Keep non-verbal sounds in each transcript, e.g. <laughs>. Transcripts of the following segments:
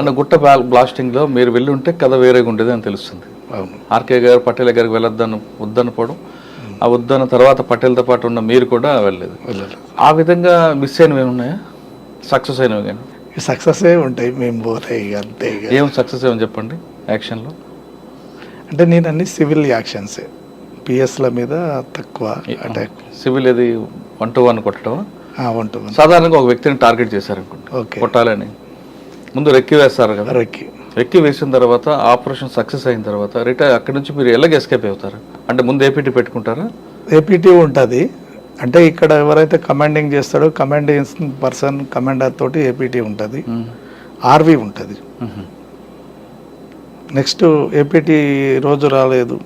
అన్న గుట్ట బ్లా- బ్లాస్టింగ్లో మీరు వెళ్ళి ఉంటే కథ వేరేగా ఉండేది అని తెలుస్తుంది. అవును. ఆర్కే గారు పటేల్ గారికి వెళ్ళొద్దని వద్దనుకోవడం ఆ వద్దన్న తర్వాత పటేల్తో పాటు ఉన్న మీరు కూడా వెళ్ళలేదు. వెళ్ళాలి ఆ విధంగా మిస్ అయినవి ఉన్నాయా సక్సెస్ అయినవి కానీ. సక్సెస్ ఉంటాయి మేము పోతే ఇక అంతే ఏం సక్సెస్ ఏమని చెప్పండి యాక్షన్లో? అంటే నేను అన్ని సివిల్ యాక్షన్స్ పిఎస్ల మీద తక్కువ అటాక్ సివిల్ ఏది వన్ టు వన్ కొట్టడం ఉంటుంది సాధారణంగా ఒక వ్యక్తిని టార్గెట్ చేశారనుకోండి. ఓకే. కొట్టాలని. ముందు రెక్కి వేస్తారు కదా. రెక్కి. రెక్కి వేసిన తర్వాత ఆపరేషన్ సక్సెస్ అయిన తర్వాత రిటైర్ అక్కడి నుంచి మీరు ఎలాగ ఎస్కేప్ అవుతారు? అంటే ముందు ఏపీటీ పెట్టుకుంటారా? ఏపీటీ ఉంటుంది. అంటే ఇక్కడ ఎవరైతే కమాండింగ్ చేస్తాడో కమాండింగ్ పర్సన్ కమాండర్ తోటి ఏపీటీ ఉంటుంది. ఆర్వి ఉంటుంది. నెక్స్ట్ ఏపీటీ రోజు రాలేదు.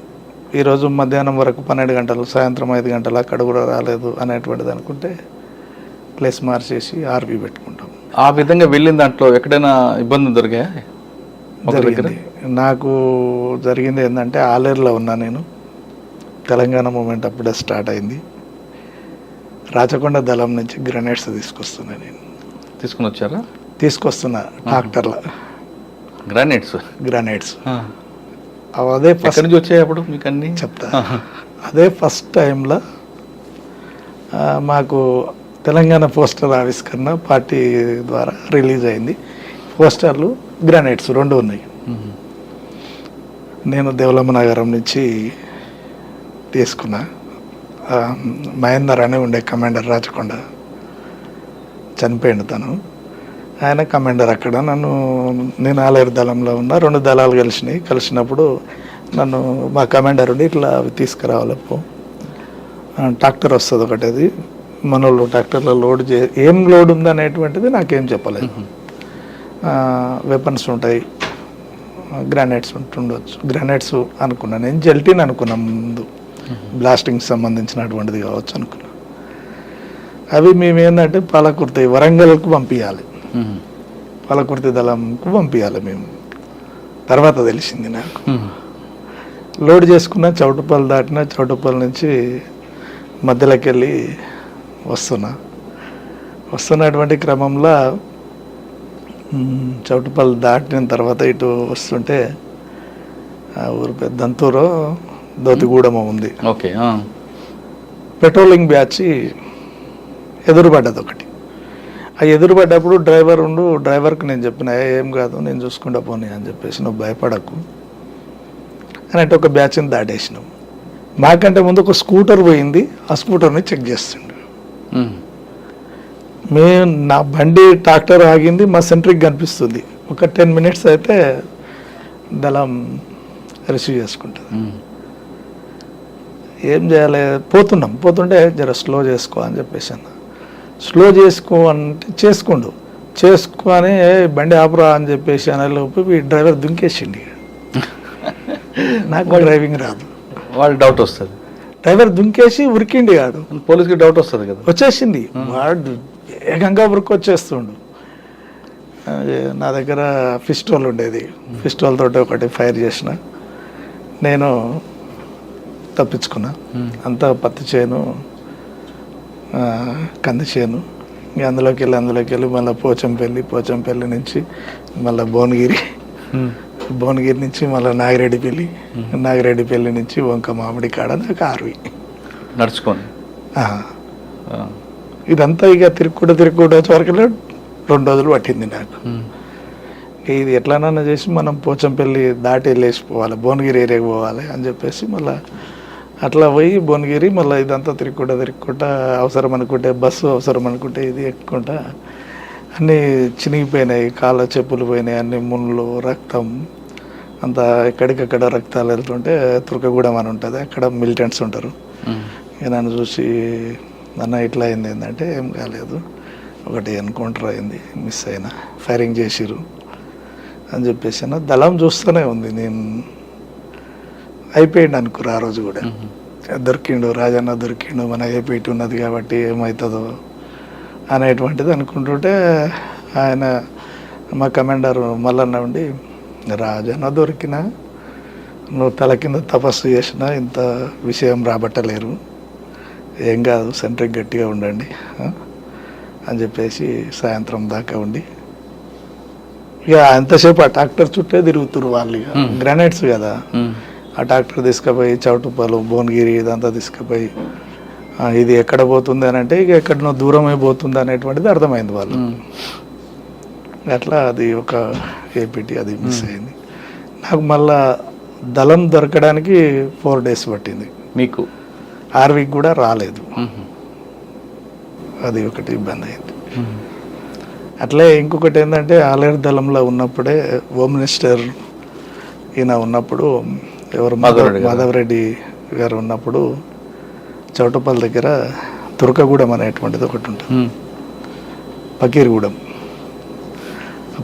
ఈరోజు మధ్యాహ్నం వరకు పన్నెండు గంటలు సాయంత్రం ఐదు గంటలు అక్కడ కూడా రాలేదు అనేటువంటిది అనుకుంటే ప్లేస్ మార్చేసి ఆర్వి పెట్టుకుంటాం ఆ విధంగా వెళ్ళిన దాంట్లో ఎక్కడైనా ఇబ్బంది దొరికాయా జరిగింది. నాకు జరిగింది ఏంటంటే ఆలేరులో ఉన్నా నేను. తెలంగాణ మూమెంట్ అప్పుడే స్టార్ట్ అయింది. రాచకొండ దళం నుంచి గ్రనేడ్స్ తీసుకొస్తున్నా నేను. తీసుకుని వచ్చారా? తీసుకొస్తున్నా ట్రాక్టర్ల. గ్రానైట్స్? గ్రనేడ్స్ అదే ఫస్ట్ నుంచి వచ్చాయి అప్పుడు మీకు అన్ని చెప్తా అదే ఫస్ట్ టైంలో మాకు తెలంగాణ పోస్టర్ ఆవిష్కరణ పార్టీ ద్వారా రిలీజ్ అయింది. పోస్టర్లు గ్రానైట్స్ రెండు ఉన్నాయి. నేను దేవలమ్మ నగరం నుంచి తీసుకున్నా మహేందర్ అని ఉండే కమాండర్ రాచకొండ చనిపోయిండు తను. ఆయన కమాండర్ అక్కడ. నన్ను నేను ఆలేరు దళంలో ఉన్నా రెండు దళాలు కలిసినాయి. కలిసినప్పుడు నన్ను మా కమాండర్ ఉండి ఇట్లా అవి తీసుకురావాలి పో. ఆ, ట్రాక్టర్ వస్తుంది ఒకటి అది మనోళ్ళు ట్రాక్టర్లో లోడ్ చే ఏం లోడ్ ఉంది అనేటువంటిది నాకేం చెప్పలేదు. వెపన్స్ ఉంటాయి గ్రానైట్స్ ఉంటుండొచ్చు. గ్రానైట్స్ అనుకున్నా నేను జెల్టీన్ అనుకున్నా ముందు. బ్లాస్టింగ్ సంబంధించినటువంటిది కావచ్చు అనుకున్నా. అవి మేము ఏంటంటే పాలకుర్తి వరంగల్కు పంపించాలి. పాలకుర్తి దళంకు పంపించాలి మేము. తర్వాత తెలిసింది నాకు. లోడ్ చేసుకున్న చౌటుపల్లి దాటిన చౌటుపల్లి నుంచి మధ్యలోకి వెళ్ళి వస్తున్నా. వస్తున్నటువంటి క్రమంలో చౌటుపల్లి దాటిన తర్వాత ఇటు వస్తుంటే ఆ ఊరు పెద్దంతూరు దోతిగూడెం ఉంది. ఓకే. పెట్రోలింగ్ బ్యాచ్ ఎదురుపడ్డది ఒకటి ఆ ఎదురుపడ్డప్పుడు డ్రైవర్ ఉండు డ్రైవర్కి నేను చెప్పిన "ఏ, కాదు నేను చూసుకుంటా పోనీ అని చెప్పేసి నువ్వు భయపడకు. అని అంటే ఒక బ్యాచ్ని దాటేసినాం. మాకంటే ముందు ఒక స్కూటర్ పోయింది ఆ స్కూటర్ని చెక్ చేస్తుండే. మ్మ్. నా బండి ట్రాక్టర్ ఆగింది మా సెంట్రిక్ కనిపిస్తుంది. ఒక టెన్ మినిట్స్ అయితే దళం రిసీవ్ చేసుకుంటుంది. ఏం చేయాలి? పోతున్నాం. పోతుంటే జర స్లో చేసుకో అని చెప్పేసి అన్న. స్లో చేసుకో అంటే చేసుకోండు. చేసుకొని "ఏ, బండి ఆపురా అని చెప్పేసి అనేలోపు ఈ డ్రైవర్ దుంకేసిండి <laughs> నాకు డ్రైవింగ్ రాదు. వాళ్ళకి డౌట్ వస్తుంది. డ్రైవర్ దుంకేసి ఉరికిండి కాడు పోలీస్కి డౌట్ వస్తుంది కదా. వచ్చేసింది. వాడు వేగంగా ఉరికి వచ్చేస్తుండు అదే నా దగ్గర పిస్టోల్ ఉండేది. పిస్టోల్ తోటి ఒకటి ఫైర్ చేసిన. నేను తప్పించుకున్నా. అంతా పత్తి చేను కంది చేను. ఇంక అందులోకి వెళ్ళి అందులోకి వెళ్ళి మళ్ళీ పోచంపల్లి పోచంపల్లి నుంచి మళ్ళీ భువనగిరి. భువనగిరి నుంచి మళ్ళీ నాగిరెడ్డిపల్లి నాగిరెడ్డిపల్లి నుంచి వంక మామిడి కాడ నాకు ఆర్వి. నడుచుకొని. ఇదంతా ఇక తిరుక్కుంటూ తిరుక్కుంటూ వచ్చే వరకు రెండు రోజులు పట్టింది నాకు. ఇది ఎట్లానన్నా చేసి మనం పోచంపల్లి దాటి వెళ్ళేసిపోవాలి భువనగిరి ఏరియాకి పోవాలి అని చెప్పేసి మళ్ళీ అట్లా పోయి భువనగిరి మళ్ళీ ఇదంతా తిరుక్కుంటా తిరుక్కుంటా అవసరం అనుకుంటే బస్సు అవసరం అనుకుంటే ఇది ఎక్కుకుంటా అన్నీ చినిగిపోయినాయి కాళ్ళ చెప్పులు పోయినాయి అన్ని ముళ్ళు రక్తం అంతా ఎక్కడికక్కడ రక్తాలు వెళ్తుంటే తుర్కగూడెం అని ఉంటుంది. అక్కడ మిలిటెంట్స్ ఉంటారు. ఇక నన్ను చూసి అన్న ఇట్లా అయింది ఏంటంటే ఏం కాలేదు. ఒకటి ఎన్కౌంటర్ అయింది మిస్ అయినా ఫైరింగ్ చేసిరు అని చెప్పేసి దళం చూస్తూనే ఉంది. నేను అయిపోయింది అనుకురా ఆ రోజు కూడా. దొరికిండు రాజన్న దొరికిండు మన ఏపీటీ ఉన్నది కాబట్టి ఏమవుతుందో అనేటువంటిది అనుకుంటుంటే ఆయన మా కమాండర్ మల్లన్న ఉండి రాజన్న దొరికినా నువ్వు తల కింద తపస్సు చేసినా ఇంత విషయం రాబట్టలేరు ఏం కాదు సెంట్రిక్ గట్టిగా ఉండండి? అని చెప్పేసి సాయంత్రం దాకా ఉండి ఇక అంతసేపు ఆ ట్రాక్టర్ చుట్టే తిరుగుతురు వాళ్ళు ఇక గ్రానైట్స్ కదా. ఆ ట్రాక్టర్ తీసుకుపోయి చౌటుప్పలు భువనగిరి ఇదంతా తీసుకుపోయి ఇది ఎక్కడ పోతుంది అని అంటే ఇక ఎక్కడనో దూరం అయిపోతుంది అనేటువంటిది అర్థమైంది వాళ్ళు. అట్లా అది ఒక ఏపీటీ అది మిస్ అయింది నాకు మళ్ళా దళం దొరకడానికి ఫోర్ డేస్ పట్టింది మీకు ఆర్వీకి కూడా రాలేదు. అది ఒకటి ఇబ్బంది అయింది. అట్లే ఇంకొకటి ఏంటంటే ఆలేరు దళంలో ఉన్నప్పుడే హోమ్ మినిస్టర్ ఈయన ఉన్నప్పుడు ఎవరు మాధవ్ మాధవరెడ్డి గారు. ఉన్నప్పుడు చౌటపల్లి దగ్గర తురకగూడెం అనేటువంటిది ఒకటి ఉంటుంది. పకీర్గూడెం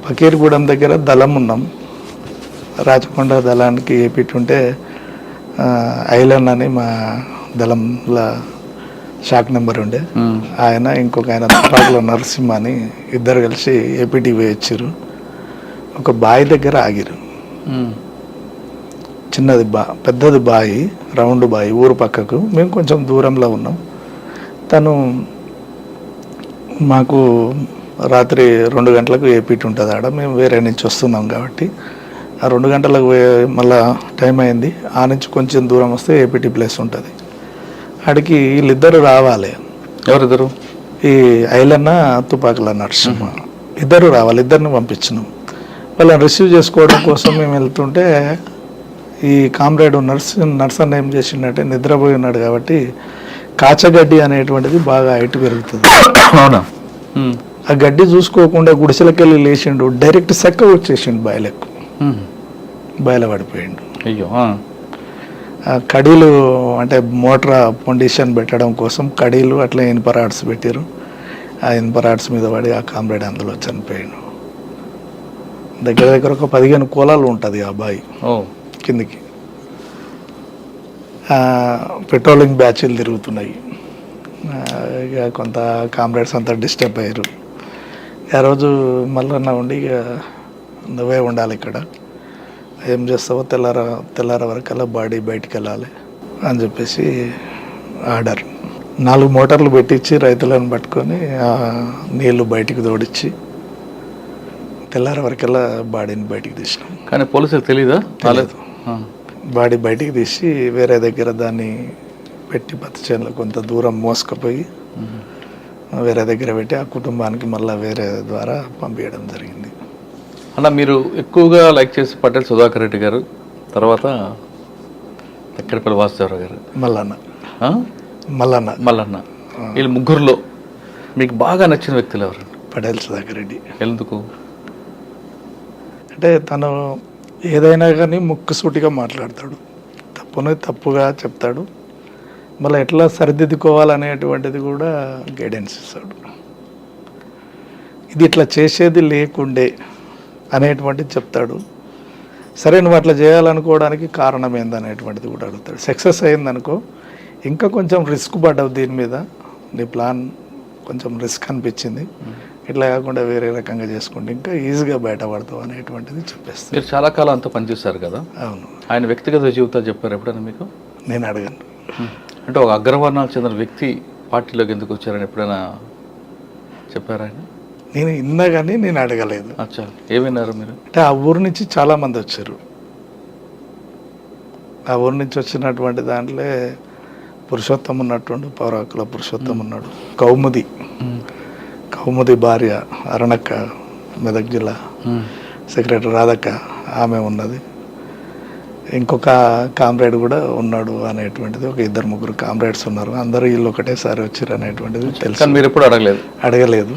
ఆ పకీర్గూడెం దగ్గర దళం ఉన్నాం. రాచకొండ దళానికి ఏపిట్టుంటే ఐలన్ అని మా దళంలో షాక్ నెంబర్ ఉండే. ఆయన ఇంకొక ఆయన తుపాకుల నరసింహ అని ఇద్దరు కలిసి ఏపీటీ వేయచ్చారు ఒక బావి దగ్గర ఆగిరు. చిన్నది బా పెద్దది బావి రౌండ్ బావి ఊరు పక్కకు. మేము కొంచెం దూరంలో ఉన్నాం. తను మాకు రాత్రి రెండు గంటలకు ఏపీటీ ఉంటుంది ఆడ? మేము వేరే నుంచి వస్తున్నాం కాబట్టి. ఆ రెండు గంటలకు మళ్ళా టైం అయింది. ఆ నుంచి కొంచెం దూరం వస్తే ఏపీటీ ప్లేస్ ఉంటుంది. ఆడికి వీళ్ళిద్దరు రావాలి. ఎవరిద్దరు? ఈ ఐలన్న తుపాకుల నరసింహ. ఇద్దరు రావాలి. ఇద్దరిని పంపించినాం. వాళ్ళని రిసీవ్ చేసుకోవడం కోసం మేము వెళ్తుంటే ఈ కామ్రేడ్ నర్స్ నర్సన్ ఏం చేసిండంటే నిద్రపోయి ఉన్నాడు కాబట్టి కాచగడ్డి అనేటువంటిది బాగా హైట్ పెరుగుతుంది. <coughs> అవునా. ఆ గడ్డి చూసుకోకుండా గుడిసెలకెళ్ళి లేచిండు డైరెక్ట్ సెక్క వచ్చేసిండు బాయిలకు. బాయిల పడిపోయిండు. అయ్యో కడీలు అంటే మోటార్ పొండిషన్ పెట్టడం కోసం కడీలు అట్లా ఇనుప రాడ్స్ పెట్టారు ఆ ఇనుప రాడ్స్ మీద పడి ఆ కామ్రేడ్ అందులో చనిపోయాడు. దగ్గర దగ్గర ఒక పదిహేను కోలాలు ఉంటుంది ఆ ఓ. కిందికి. పెట్రోలింగ్ బ్యాచ్లు తిరుగుతున్నాయి. ఇక కొంత కామ్రేడ్స్ అంతా డిస్టర్బ్ అయ్యారు. ఆ రోజు మల్లన్న ఉండి ఇక నువ్వే ఉండాలి ఇక్కడ. ఏం చేస్తావో తెల్లార తెల్లార వరకల్లా బాడీ బయటికి వెళ్ళాలి అని చెప్పేసి ఆర్డర్. నాలుగు మోటార్లు పెట్టించి రైతులను పట్టుకొని ఆ నీళ్ళు బయటికి తోడిచ్చి తెల్లార వరకల్లా బాడీని బయటికి తీసినాం. కానీ పోలీసులకు తెలీదా? ఆ. బాడీ బయటికి తీసి వేరే దగ్గర దాన్ని పెట్టి పత్తి చేనులో కొంత దూరం మోసుకుపోయి. వేరే దగ్గర పెట్టి ఆ కుటుంబానికి మళ్ళీ వేరే ద్వారా పంపించడం జరిగింది. అన్న మీరు ఎక్కువగా లైక్ చేసి పటేల్ సుధాకర్ రెడ్డి గారు తర్వాత ఎక్కడిపల్లి వాసుదేవరావు గారు. మల్లన్న? మల్లన్న. మల్లన్న. వీళ్ళు ముగ్గురులో మీకు బాగా నచ్చిన వ్యక్తులు ఎవరు? పటేల్ సుధాకర్ రెడ్డి. ఎందుకు? అంటే తను ఏదైనా కానీ ముక్కుసూటిగా మాట్లాడతాడు. తప్పుని తప్పుగా చెప్తాడు. మళ్ళీ ఎట్లా సరిదిద్దుకోవాలనేటువంటిది కూడా గైడెన్స్ ఇస్తాడు. ఇది ఇట్లా చేసేది లేకుండే అనేటువంటిది చెప్తాడు. సరే నువ్వు అట్లా చేయాలనుకోవడానికి కారణం ఏందనేటువంటిది కూడా అడుగుతాడు. సక్సెస్ అయిందనుకో ఇంకా కొంచెం రిస్క్ పడ్డావు దీని మీద. నీ ప్లాన్ కొంచెం రిస్క్ అనిపించింది. ఇట్లా కాకుండా వేరే రకంగా చేసుకుంటే ఇంకా ఈజీగా బయటపడతావు అనేటువంటిది చెప్పేస్తాను మీరు చాలా కాలం అంతా పనిచేశారు కదా? అవును. ఆయన వ్యక్తిగత జీవితాలు చెప్పారు ఎప్పుడైనా మీకు? నేను అడగను. అంటే ఒక అగ్రవర్ణాలకు చెందిన వ్యక్తి పార్టీలోకి ఎందుకు వచ్చారని ఎప్పుడైనా చెప్పారా ఆయన నేను ఇన్నా కానీ నేను అడగలేదు. అచ్చా. ఏమైనారు మీరు? అంటే ఆ ఊరు నుంచి చాలా మంది వచ్చారు. ఆ ఊరు నుంచి వచ్చినటువంటి దాంట్లో పురుషోత్తం ఉన్నట్టుండు పౌర హక్కుల పురుషోత్తం ఉన్నాడు కౌముది. కౌముది భార్య అరణక్క మెదక్ జిల్లా సెక్రటరీ రాధక్క ఆమె ఉన్నది. ఇంకొక కామ్రేడ్ కూడా ఉన్నాడు అనేటువంటిది ఒక ఇద్దరు ముగ్గురు కామ్రేడ్స్ ఉన్నారు. అందరూ వీళ్ళు ఒకటేసారి వచ్చారు అనేటువంటిది తెలుసు. మీరు ఎప్పుడు అడగలేదు? అడగలేదు.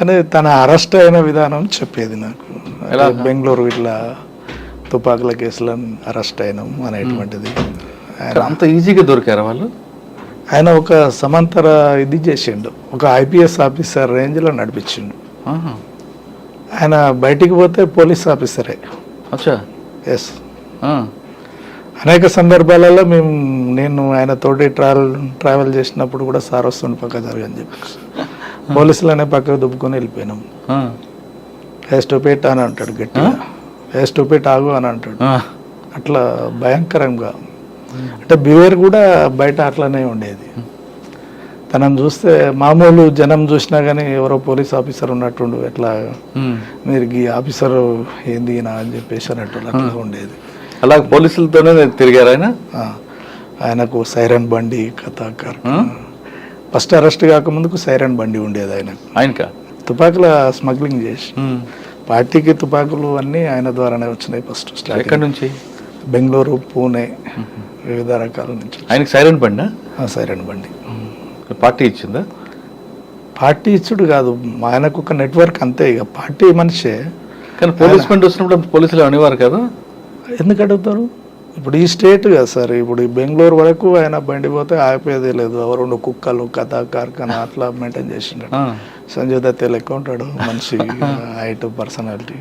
తను తన అరెస్ట్ అయిన విధానం చెప్పేది నాకు. బెంగళూరు ఇట్లా తుపాకుల కేసులో అరెస్ట్ అయినాం అనేటువంటిది. అంత ఈజీగా దొరికారా వాళ్ళు? ఆయన ఒక సమాంతర ఇది చేసిండు. ఒక ఐపీఎస్ ఆఫీసర్ రేంజ్లో నడిపించిండు. ఆయన బయటికి పోతే పోలీస్ ఆఫీసరే. అచ్చా. ఎస్. అనేక సందర్భాలలో మేము నేను ఆయన తోటి ట్రావెల్ ట్రావెల్ చేసినప్పుడు కూడా సార్ వస్తుండే పక్క జరగని చెప్పి పోలీసులనే పక్కకు దుబ్బుకొని వెళ్ళిపోయినాం. ఆ. ఏ స్టూపేట్ అని అంటాడు గట్టిగా. ఏ స్టూపేట్ ఆగు అని అంటాడు. అట్లా భయంకరంగా. అంటే బిహేవియర్ కూడా బయట అట్లనే ఉండేది. తనని చూస్తే మామూలు జనం చూసినా కానీ ఎవరో పోలీస్ ఆఫీసర్ ఉన్నట్టుండు ఎట్లా. మీరు ఈ ఆఫీసర్ ఏంది అని చెప్పేసి అన్నట్టు అట్లా ఉండేది. అలా పోలీసులతోనే తిరిగారు ఆయన? ఆయనకు సైరన్ బండి కథాకర్? ఫస్ట్ అరెస్ట్ కాకముందుకు సైరన్ బండి ఉండేది ఆయనకు. ఆయనకా? తుపాకుల స్మగ్లింగ్ చేసి. పార్టీకి తుపాకులు అన్నీ ఆయన ద్వారానే వచ్చినాయి ఫస్ట్ ఎక్కడి నుంచి? బెంగళూరు పూణే వివిధ రకాల నుంచి ఆయనకి సైరన్ బండా? సైరన్ బండి. పార్టీ ఇచ్చిందా? పార్టీ ఇచ్చుడు కాదు ఆయనకు ఒక నెట్వర్క్ అంతే ఇక. పార్టీ మనిషే. కానీ పోలీస్ బండి వచ్చినప్పుడు పోలీసులు అనేవారు కదా? ఎందుకు అడుగుతారు? ఇప్పుడు ఈ స్టేట్ కదా సార్ ఇప్పుడు ఈ బెంగళూరు వరకు ఆయన బండి పోతే ఆపేదే లేదు. రెండు కుక్కలు కథ కార్ఖానా అట్లా మెయింటైన్ చేసిండు. సంజయ్ దత్ లెక్క ఉంటాడు మనిషి హైట్ పర్సనాలిటీ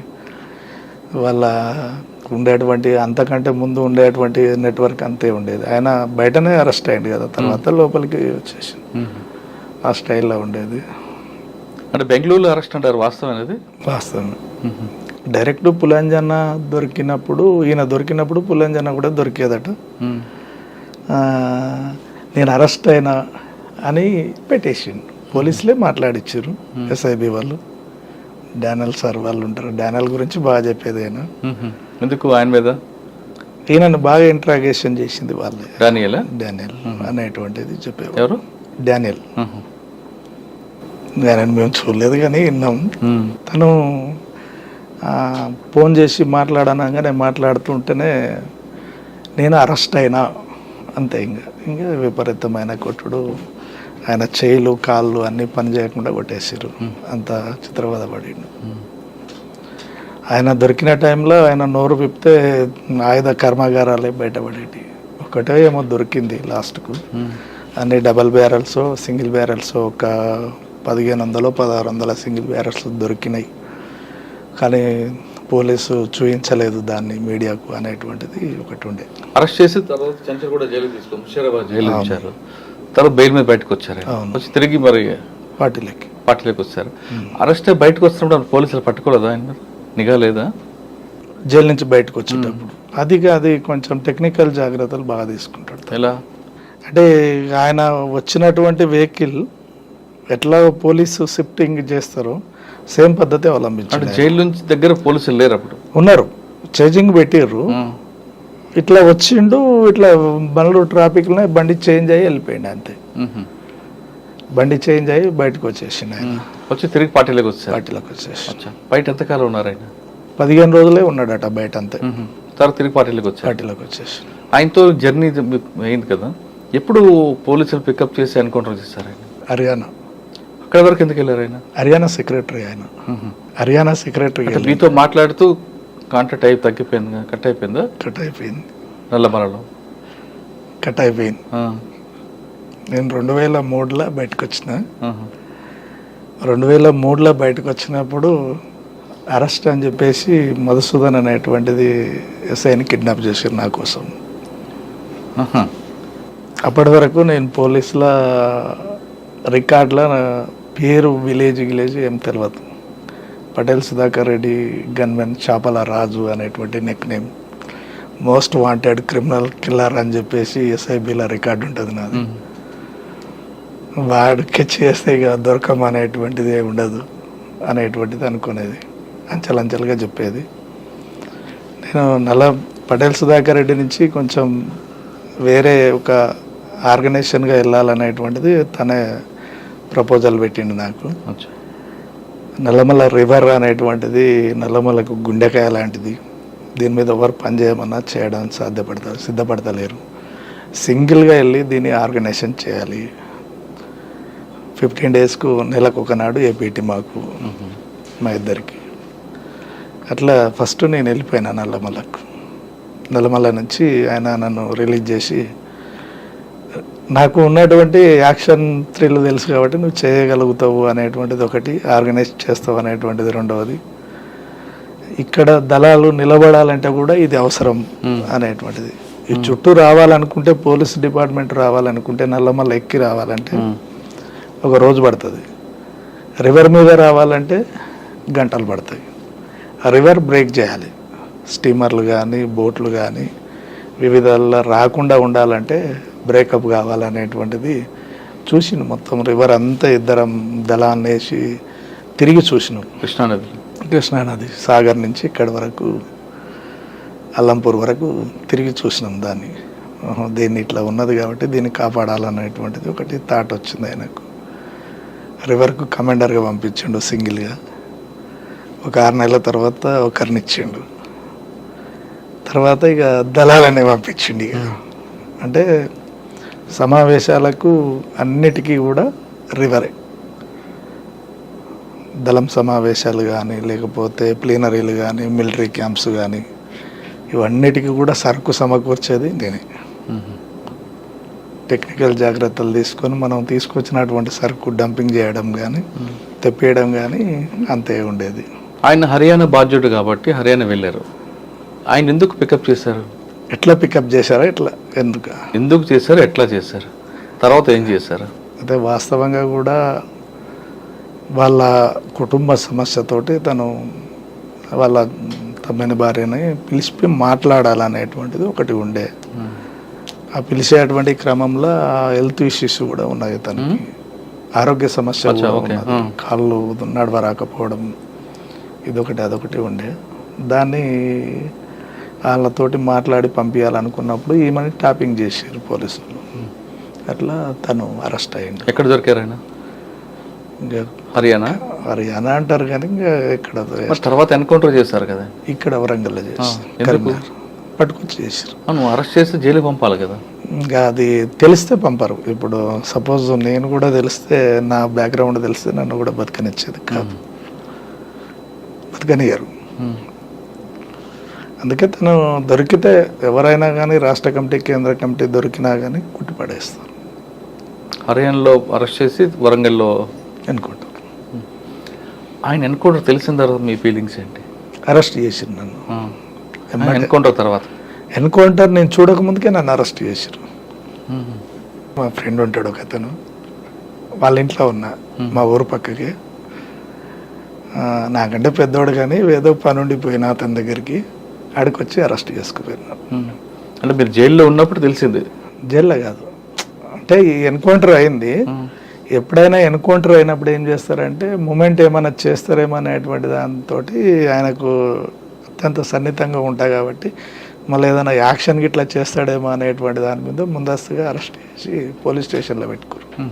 వాళ్ళ ఉండేటువంటి అంతకంటే ముందు ఉండేటువంటి నెట్వర్క్ అంతే ఉండేది. ఆయన బయటనే అరెస్ట్ అయ్యింది కదా తర్వాత లోపలికి వచ్చేసి ఉమ్. ఆ స్టైల్లో ఉండేది. అంటే బెంగళూరులో అరెస్ట్ అంటారు వాస్తవం అనేది వాస్తవం డైరెక్ట్ పులంజన దొరికినప్పుడు ఈయన దొరికినప్పుడు పులంజన కూడా దొరికేదట. నేను అరెస్ట్ అయినా అని పెట్టేసిండు. పోలీసులే మాట్లాడిచ్చారు ఎస్ఐబి వాళ్ళు. డానల్ సార్ వాళ్ళు ఉంటారు. డానల్ గురించి బాగా చెప్పేది ఆయన. ఎందుకు ఆయన మీద? ఈయనను బాగా ఇంట్రాగేషన్ చేసింది వాళ్ళే. డానియలా? డానియల్ అనేటువంటిది చెప్పేవారు ఎవరు? డానియల్. ఆయనను మేము చూడలేదు కానీ విన్నాం. తను ఫోన్ చేసి మాట్లాడనగానే మాట్లాడుతుంటేనే నేను అరెస్ట్ అయినా. అంతే ఇంకా ఇంకా విపరీతమైన కొట్టుడు. ఆయన చేయిలు కాళ్ళు అన్నీ పని చేయకుండా కొట్టేసారు అంత చిత్రవద పడిండు ఆయన దొరికిన టైంలో ఆయన నోరు విప్తే ఆయుధ కర్మాగారాలే బయటపడేటి. ఒకటే ఏమో దొరికింది లాస్ట్కు. అన్ని డబల్ బ్యారల్స్ సింగిల్ బ్యారల్స్ ఒక పదిహేను వందలు పదహారు వందల సింగిల్ బ్యారల్స్ దొరికినాయి. కానీ పోలీసు చూపించలేదు దాన్ని మీడియాకు అనేటువంటిది ఒకటి ఉండే. అరెస్ట్ చేసి తర్వాత చంచలగూడ జైలు తీసుకుని ముషీరాబాద్ జైలు ఇచ్చారు తర్వాత బెయిల్ మీద బయటకు వచ్చారు. వచ్చి తిరిగి మరి పార్టీలకి. పార్టీలోకి వచ్చారు. అరెస్ట్ బయటకు వస్తున్నప్పుడు పోలీసులు పట్టుకోలేదా ఆయన నిఘా లేదా? జైలు నుంచి బయటకు వచ్చేటప్పుడు. అది అది కొంచెం టెక్నికల్ జాగ్రత్తలు బాగా తీసుకుంటాడు ఎలా? అంటే ఆయన వచ్చినటువంటి వెహికల్ ఎట్లా పోలీసు షిఫ్టింగ్ చేస్తారో సేమ్ పద్ధతి అంటే అవలంబించాడు జైలు నుంచి దగ్గర పోలీసులు లేరు అప్పుడు. ఉన్నారు. చేజింగ్ పెట్టిర్రు. ఉమ్. ఇట్లా వచ్చిండు ఇట్లా బండ్లు ట్రాఫిక్లోనే బండి చేంజ్ అయ్యి వెళ్ళిపోయిండు అంతే. బండి చేంజ్ అయ్యి బయటకు వచ్చేసిండు ఆయన. వచ్చి తిరిగి పార్టీలోకి వచ్చారు పార్టీలోకి వచ్చేసి బయట ఎంతకాలం ఉన్నారు ఆయన? పదిహేను రోజులే ఉన్నాడట బయట అంతే. తర్వాత తిరిగి పార్టీలోకి వచ్చారు. పార్టీలోకి వచ్చేసి ఆయనతో జర్నీ అయింది కదా. ఎప్పుడు పోలీసులు పికప్ చేసి ఎన్కౌంటర్ చేశారు ఆయన? హర్యానా. అక్కడ వరకు ఎందుకు వెళ్ళారు ఆయన? హర్యానా సెక్రటరీ ఆయన. హర్యానా సెక్రటరీ మీతో మాట్లాడుతూ కాంటాక్ట్ అయి తగ్గిపోయింది కట్ అయిపోయిందా? కట్ అయిపోయింది. నల్లమలలో. కట్ అయిపోయింది. నేను రెండు వేల మూడులో బయటకు వచ్చిన. రెండు వేల మూడులో బయటకు వచ్చినప్పుడు అరెస్ట్ అని చెప్పేసి మధుసూదన్ అనేటువంటిది ఎస్ఐని కిడ్నాప్ చేశారు నా కోసం. అప్పటి వరకు నేను పోలీసుల రికార్డులో పేరు విలేజ్ విలేజ్ ఏం తెలియదు పటేల్ సుధాకర్ రెడ్డి గన్మెన్ చాపల రాజు అనేటువంటి nickname most wanted criminal killer అని చెప్పేసి ఎస్ఐబిలో రికార్డు ఉంటుంది నాది. వాడికి చేస్తే ఇక దొరకం అనేటువంటిది ఏమి ఉండదు అనేటువంటిది అనుకునేది. అంచెలంచెలుగా చెప్పేది. నేను నల్ల పటేల్ సుధాకర్ రెడ్డి నుంచి కొంచెం వేరే ఒక ఆర్గనైజేషన్గా వెళ్ళాలనేటువంటిది తనే ప్రపోజల్ పెట్టిండు నాకు. నల్లమల రివర్ అనేటువంటిది నల్లమలకు గుండెకాయ లాంటిది. దీని మీద ఎవరు పని చేయమన్నా చేయడానికి సాధ్యపడతారు సిద్ధపడతలేరు. సింగిల్గా వెళ్ళి దీన్ని ఆర్గనైజేషన్ చేయాలి. ఫిఫ్టీన్ డేస్కు నెలకు ఒకనాడు ఏపీటీ మాకు మా ఇద్దరికి. అట్లా ఫస్ట్ నేను వెళ్ళిపోయినా నల్లమలకు. నల్లమల నుంచి ఆయన నన్ను రిలీజ్ చేసి నాకు ఉన్నటువంటి యాక్షన్ థ్రిల్ తెలుసు కాబట్టి నువ్వు చేయగలుగుతావు అనేటువంటిది ఒకటి ఆర్గనైజ్ చేస్తావు అనేటువంటిది రెండవది. ఇక్కడ దళాలు నిలబడాలంటే కూడా ఇది అవసరం అనేటువంటిది. ఈ చుట్టూ రావాలనుకుంటే పోలీస్ డిపార్ట్మెంట్ రావాలనుకుంటే నల్లమల్ల ఎక్కి రావాలంటే ఒక రోజు పడుతుంది. రివర్ మీద రావాలంటే గంటలు పడతాయి. ఆ రివర్ బ్రేక్ చేయాలి. స్టీమర్లు కానీ బోట్లు కానీ వివిధాల్లో రాకుండా ఉండాలంటే బ్రేకప్ కావాలనేటువంటిది చూసిండు మొత్తం రివర్ అంతా ఇద్దరం దళాన్ని వేసి తిరిగి చూసినాం. కృష్ణానది. కృష్ణానది సాగర్ నుంచి ఇక్కడి వరకు అల్లంపూర్ వరకు తిరిగి చూసినాం దాన్ని. దీన్ని ఇట్లా ఉన్నది కాబట్టి దీన్ని కాపాడాలనేటువంటిది ఒకటి థాట్ వచ్చింది ఆయనకు. రివర్కు కమాండర్గా పంపించిండు సింగిల్గా. ఒక ఆరు నెలల తర్వాత ఒకరిని ఇచ్చిండు. తర్వాత ఇక దళాలని పంపించిండు ఇక. అంటే సమావేశాలకు అన్నిటికీ కూడా రివరే. దళం సమావేశాలు కానీ లేకపోతే ప్లీనరీలు కానీ మిలిటరీ క్యాంప్స్ కానీ ఇవన్నిటికీ కూడా సరుకు సమకూర్చేది నేనే. టెక్నికల్ జాగ్రత్తలు తీసుకొని మనం తీసుకొచ్చినటువంటి సరుకు డంపింగ్ చేయడం కానీ తెప్పేయడం కానీ అంతే ఉండేది. ఆయన హర్యానా బాధ్యుడు కాబట్టి హర్యానా వెళ్ళారు. ఆయన ఎందుకు పికప్ చేశారు? ఎట్లా పికప్ చేశారా? ఎట్లా? ఎందుకు? ఎందుకు చేశారు? ఎట్లా చేశారు? తర్వాత ఏం చేశారు? అయితే వాస్తవంగా కూడా వాళ్ళ కుటుంబ సమస్యతోటి తను వాళ్ళ తమ్మిని భార్యని పిలిచి మాట్లాడాలనేటువంటిది ఒకటి ఉండే. ఆ పిలిచేటువంటి క్రమంలో హెల్త్ ఇష్యూస్ కూడా ఉన్నాయి తనకి. ఆరోగ్య సమస్య. కాళ్ళు నడవరాకపోవడం ఇదొకటి అదొకటి ఉండే. దాన్ని వాళ్ళతోటి మాట్లాడి పంపించాలనుకున్నప్పుడు ఈమెని టాపింగ్ చేశారు పోలీసులు. అట్లా తను అరెస్ట్ అయ్యిండు ఎక్కడ దొరికారు ఆయన? ఇంకా హర్యానా? హర్యానా అంటారు కానీ ఇంకా ఇక్కడ తర్వాత ఎన్కౌంటర్ చేశారు కదా? ఇక్కడ వరంగల్లో? కరీంనగర్. పట్టుకొచ్చి చేశారు. నువ్వు అరెస్ట్ చేసి జైలుకి పంపాలి కదా? ఇంకా అది తెలిస్తే పంపరు. ఇప్పుడు సపోజ్ నేను కూడా తెలిస్తే నా బ్యాక్గ్రౌండ్ తెలిస్తే నన్ను కూడా బతకనిచ్చేది కాదు. బతకనియరు. అందుకే తను దొరికితే ఎవరైనా కానీ రాష్ట్ర కమిటీ కేంద్ర కమిటీ దొరికినా కానీ కుట్టి పడేస్తారు హర్యానాలో అరెస్ట్ చేసి వరంగల్లో అనుకుంటారు ఆయన ఎన్కౌంటర్ తెలిసిన తర్వాత మీ ఫీలింగ్స్ ఏంటి? అరెస్ట్ చేసిండు నన్ను. ఎన్కౌంటర్ తర్వాత? ఎన్కౌంటర్ నేను చూడకముందుకే నన్ను అరెస్ట్ చేసారు ఉమ్. మా ఫ్రెండ్ ఉంటాడు ఒక అతను వాళ్ళ ఇంట్లో ఉన్నా మా ఊరు పక్కకి. నాకంటే పెద్దోడు కానీ ఏదో పని ఉండిపోయినా అతని దగ్గరికి. ఆడికొచ్చి అరెస్ట్ చేసుకుపోయినారు. అంటే మీరు జైల్లో ఉన్నప్పుడు తెలిసింది. జైల్లో కాదు. అంటే ఈ ఎన్కౌంటర్ అయింది. ఎప్పుడైనా ఎన్కౌంటర్ అయినప్పుడు ఏం చేస్తారంటే మూమెంట్ ఏమైనా చేస్తారేమో అనేటువంటి దాంతో ఆయనకు అత్యంత సన్నిహితంగా ఉంటాయి కాబట్టి మళ్ళీ ఏదైనా యాక్షన్ గిట్లా చేస్తాడేమో అనేటువంటి దాని మీద ముందస్తుగా అరెస్ట్ చేసి పోలీస్ స్టేషన్లో పెట్టుకోరు